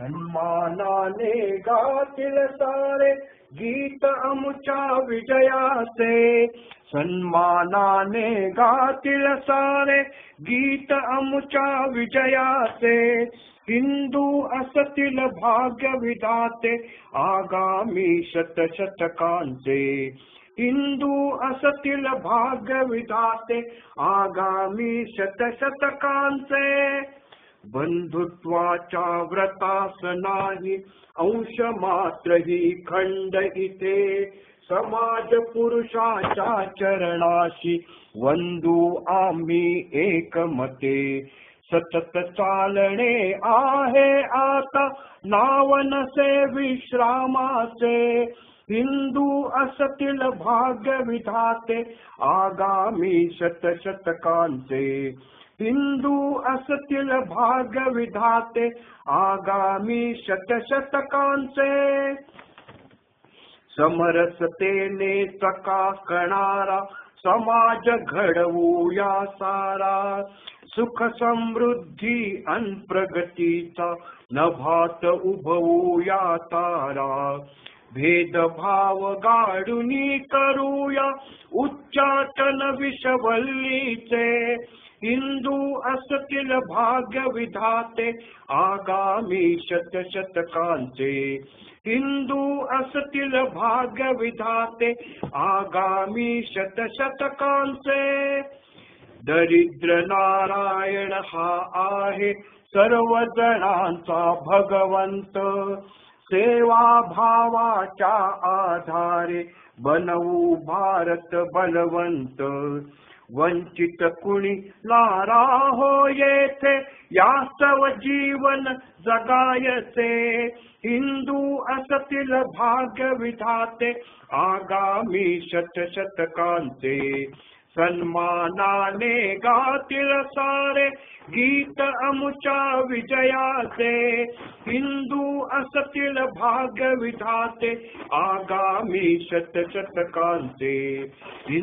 सन्मानाने गातील सारे गीत अमुच्या विजयाचे. सन्मानाने गातील सारे गीत अमुच्या विजयाचे. हिंदू असतील भाग्य विधाते आगामी शतशतकांचे. हिंदू असतील भाग्य विधाते आगामी शतशतकांचे. बंधुत्वाच्या व्रतास नाही अंश मात्र ही खंड इथे समाज पुरुषाच्या चरणाशी वंदू आम्ही एकमते। सतत चालणे आहे आता नाव नसे विश्रामाचे हिंदू असतील भाग्य विधाते आगामी शतशतकांचे हिंदू असतील भाग्य विधाते आगामी शतशतकांचे. समरसतेने चका चकाकणारा समाज घडवूया सारा. सुख समृद्धी अन प्रगतीचा नभात उभवूया तारा. भेदभाव गाडुनी करूया उच्चाटन विषवल्लीचे. हिंदू असतील भाग्य विधाते आगामी शतशतकांचे। हिंदू असतील भाग्य विधाते आगामी शतशतकांचे। दरिद्र नारायण हा आहे सर्व जणांचा भगवंत। सेवा भावाच्या आधारे बनवू भारत बलवंत। वंचित कुणी लारा हो येथे यास्तव जीवन जगायचे. हिंदू असतील भाग्य विधाते आगामी शतशतकांचे सन्मानाने गातील सारे गीत अमुच्या विजयाचे. हिंदू असतील भाग्य विधाते आगामी शतशतकांचे